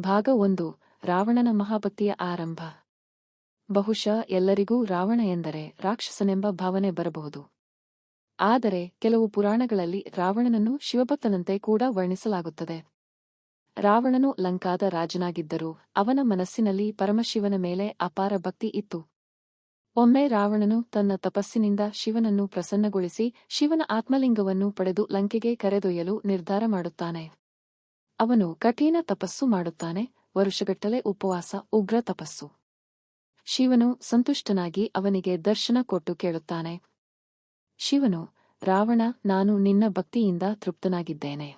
ಭಾಗ ಒಂದು, ರಾವಣನ ಮಹಾಭಕ್ತಿಯ ಆರಂಭ. ಬಹುಶಃ ಎಲ್ಲರಿಗೂ ರಾವಣ ಎಂದರೆ ರಾಕ್ಷಸನೆಂಬ ಭಾವನೆ ಬರಬಹುದು. ಆದರೆ ಕೆಲವು ಪುರಾಣಗಳಲ್ಲಿ ರಾವಣನನ್ನು ಶಿವಭಕ್ತನಂತೆ ಕೂಡ ವರ್ಣಿಸಲಾಗುತ್ತದೆ. ರಾವಣನು ಲಂಕಾದ ರಾಜನಾಗಿದ್ದರೂ ಅವನ ಮನಸ್ಸಿನಲ್ಲಿ ಪರಮಶಿವನ ಮೇಲೆ ಅಪಾರ ಭಕ್ತಿ ಇತ್ತು. ಒಮ್ಮೆ ರಾವಣನು ತನ್ನ ತಪಸ್ಸಿನಿಂದ ಶಿವನನ್ನು ಪ್ರಸನ್ನಗೊಳಿಸಿ ಶಿವನ ಆತ್ಮಲಿಂಗವನ್ನು ಪಡೆದು ಲಂಕೆಗೆ ಕರೆದೊಯ್ಯಲು ನಿರ್ಧಾರ ಮಾಡುತ್ತಾನೆ. ಅವನು ಕಠಿಣ ತಪಸ್ಸು ಮಾಡುತ್ತಾನೆ, ವರುಷಗಟ್ಟಲೆ ಉಪವಾಸ, ಉಗ್ರ ತಪಸ್ಸು. ಶಿವನು ಸಂತುಷ್ಟನಾಗಿ ಅವನಿಗೆ ದರ್ಶನ ಕೊಟ್ಟು ಕೇಳುತ್ತಾನೆ. ಶಿವನು, ರಾವಣ, ನಾನು ನಿನ್ನ ಭಕ್ತಿಯಿಂದ ತೃಪ್ತನಾಗಿದ್ದೇನೆ.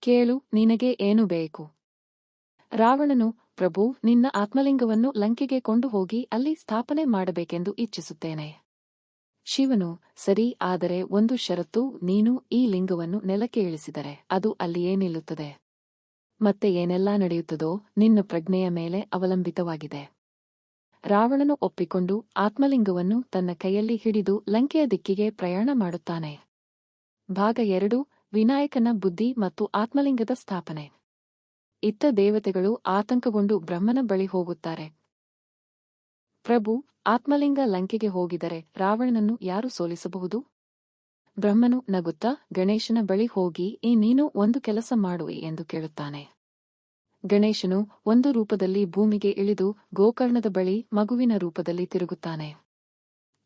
ಕೇಳು, ನಿನಗೆ ಏನು ಬೇಕು? ರಾವಣನು, ಪ್ರಭು, ನಿನ್ನ ಆತ್ಮಲಿಂಗವನ್ನು ಲಂಕೆಗೆ ಕೊಂಡು ಹೋಗಿ ಅಲ್ಲಿ ಸ್ಥಾಪನೆ ಮಾಡಬೇಕೆಂದು ಇಚ್ಛಿಸುತ್ತೇನೆ. ಶಿವನು, ಸರಿ, ಆದರೆ ಒಂದು ಷರತ್ತು, ನೀನು ಈ ಲಿಂಗವನ್ನು ನೆಲಕ್ಕೆ ಇಳಿಸಿದರೆ ಅದು ಅಲ್ಲಿಯೇ ನಿಲ್ಲುತ್ತದೆ. ಮತ್ತೆ ಏನೆಲ್ಲಾ ನಡೆಯುತ್ತದೋ ನಿನ್ನ ಪ್ರಜ್ಞೆಯ ಮೇಲೆ ಅವಲಂಬಿತವಾಗಿದೆ. ರಾವಣನು ಒಪ್ಪಿಕೊಂಡು ಆತ್ಮಲಿಂಗವನ್ನು ತನ್ನ ಕೈಯಲ್ಲಿ ಹಿಡಿದು ಲಂಕೆಯ ದಿಕ್ಕಿಗೆ ಪ್ರಯಾಣ ಮಾಡುತ್ತಾನೆ. ಭಾಗ ಎರಡು, ವಿನಾಯಕನ ಬುದ್ಧಿ ಮತ್ತು ಆತ್ಮಲಿಂಗದ ಸ್ಥಾಪನೆ. ಇತ್ತ ದೇವತೆಗಳು ಆತಂಕಗೊಂಡು ಬ್ರಹ್ಮನ ಬಳಿ ಹೋಗುತ್ತಾರೆ. ಪ್ರಭು, ಆತ್ಮಲಿಂಗ ಲಂಕೆಗೆ ಹೋಗಿದರೆ ರಾವಣನನ್ನು ಯಾರು ಸೋಲಿಸಬಹುದು? ಬ್ರಹ್ಮನು ನಗುತ್ತಾ, ಗಣೇಶನ ಬಳಿ ಹೋಗಿ, ಈ ನೀನು ಒಂದು ಕೆಲಸ ಮಾಡುವೆ ಎಂದು ಕೇಳುತ್ತಾನೆ. ಗಣೇಶನು ಒಂದು ರೂಪದಲ್ಲಿ ಭೂಮಿಗೆ ಇಳಿದು, ಗೋಕರ್ಣದ ಬಳಿ ಮಗುವಿನ ರೂಪದಲ್ಲಿ ತಿರುಗುತ್ತಾನೆ.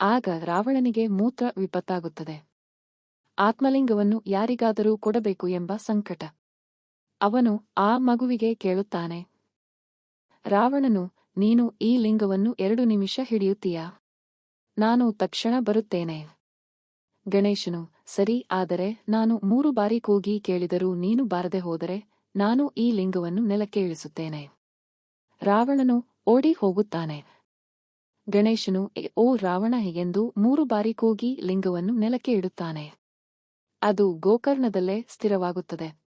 ಆಗ ರಾವಣನಿಗೆ ಮೂತ್ರ ವಿಪತ್ತಾಗುತ್ತದೆ. ಆತ್ಮಲಿಂಗವನ್ನು ಯಾರಿಗಾದರೂ ಕೊಡಬೇಕು ಎಂಬ ಸಂಕಟ. ಅವನು ಆ ಮಗುವಿಗೆ ಕೇಳುತ್ತಾನೆ, ರಾವಣನು, ನೀನು ಈ ಲಿಂಗವನ್ನು ಎರಡು ನಿಮಿಷ ಹಿಡಿಯುತ್ತೀಯಾ? ನಾನು ತಕ್ಷಣ ಬರುತ್ತೇನೆ. ಗಣೇಶನು, ಸರಿ, ಆದರೆ ನಾನು ಮೂರು ಬಾರಿ ಕೂಗಿ ಕೇಳಿದರೂ ನೀನು ಬಾರದೆ ಹೋದರೆ ನಾನು ಈ ಲಿಂಗವನ್ನು ನೆಲಕ್ಕೆ ಇಳಿಸುತ್ತೇನೆ. ರಾವಣನು ಓಡಿ ಹೋಗುತ್ತಾನೆ. ಗಣೇಶನು, ಓ ರಾವಣ ಎಂದು ಮೂರು ಬಾರಿ ಕೂಗಿ ಲಿಂಗವನ್ನು ನೆಲಕ್ಕೆ ಇಡುತ್ತಾನೆ. ಅದು ಗೋಕರ್ಣದಲ್ಲೇ ಸ್ಥಿರವಾಗುತ್ತದೆ.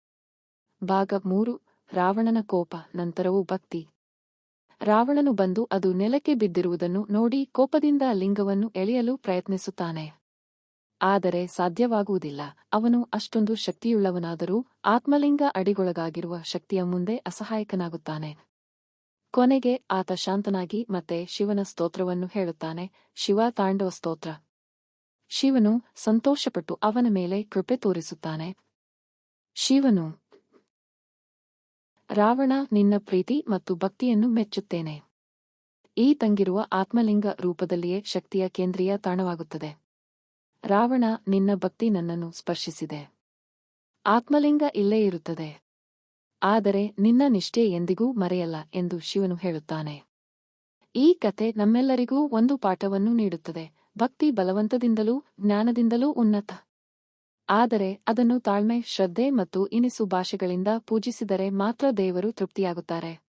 ಭಾಗ ಮೂರು, ರಾವಣನ ಕೋಪ, ನಂತರವೂ ಭಕ್ತಿ. ರಾವಣನು ಬಂದು ಅದು ನೆಲಕ್ಕೆ ಬಿದ್ದಿರುವುದನ್ನು ನೋಡಿ ಕೋಪದಿಂದ ಲಿಂಗವನ್ನು ಎಳೆಯಲು ಪ್ರಯತ್ನಿಸುತ್ತಾನೆ. ಆದರೆ ಸಾಧ್ಯವಾಗುವುದಿಲ್ಲ. ಅವನು ಅಷ್ಟೊಂದು ಶಕ್ತಿಯುಳ್ಳವನಾದರೂ ಆತ್ಮಲಿಂಗ ಅಡಿಗೊಳಗಾಗಿರುವ ಶಕ್ತಿಯ ಮುಂದೆ ಅಸಹಾಯಕನಾಗುತ್ತಾನೆ. ಕೊನೆಗೆ ಆತ ಶಾಂತನಾಗಿ ಮತ್ತೆ ಶಿವನ ಸ್ತೋತ್ರವನ್ನು ಹೇಳುತ್ತಾನೆ. ಶಿವ ತಾಂಡವ ಸ್ತೋತ್ರ. ಶಿವನು ಸಂತೋಷಪಟ್ಟು ಅವನ ಮೇಲೆ ಕೃಪೆ ತೋರಿಸುತ್ತಾನೆ. ಶಿವನು, ರಾವಣ ನಿನ್ನ ಪ್ರೀತಿ ಮತ್ತು ಭಕ್ತಿಯನ್ನು ಮೆಚ್ಚುತ್ತೇನೆ. ಈ ತಂಗಿರುವ ಆತ್ಮಲಿಂಗ ರೂಪದಲ್ಲಿಯೇ ಶಕ್ತಿಯ ಕೇಂದ್ರೀಯ ತಾಣವಾಗುತ್ತದೆ. ರಾವಣ ನಿನ್ನ ಭಕ್ತಿ ನನ್ನನ್ನು ಸ್ಪರ್ಶಿಸಿದೆ. ಆತ್ಮಲಿಂಗ ಇಲ್ಲೇ ಇರುತ್ತದೆ. ಆದರೆ ನಿನ್ನ ನಿಷ್ಠೆ ಎಂದಿಗೂ ಮರೆಯಲ್ಲ ಎಂದು ಶಿವನು ಹೇಳುತ್ತಾನೆ. ಈ ಕತೆ ನಮ್ಮೆಲ್ಲರಿಗೂ ಒಂದು ಪಾಠವನ್ನು ನೀಡುತ್ತದೆ. ಭಕ್ತಿ ಬಲವಂತದಿಂದಲೂ ಜ್ಞಾನದಿಂದಲೂ ಉನ್ನತ. ಆದರೆ ಅದನ್ನು ತಾಳ್ಮೆ, ಶ್ರದ್ಧೆ ಮತ್ತು ಇನಿಸು ಭಾಷೆಗಳಿಂದ ಪೂಜಿಸಿದರೆ ಮಾತ್ರ ದೇವರು ತೃಪ್ತಿಯಾಗುತ್ತಾರೆ.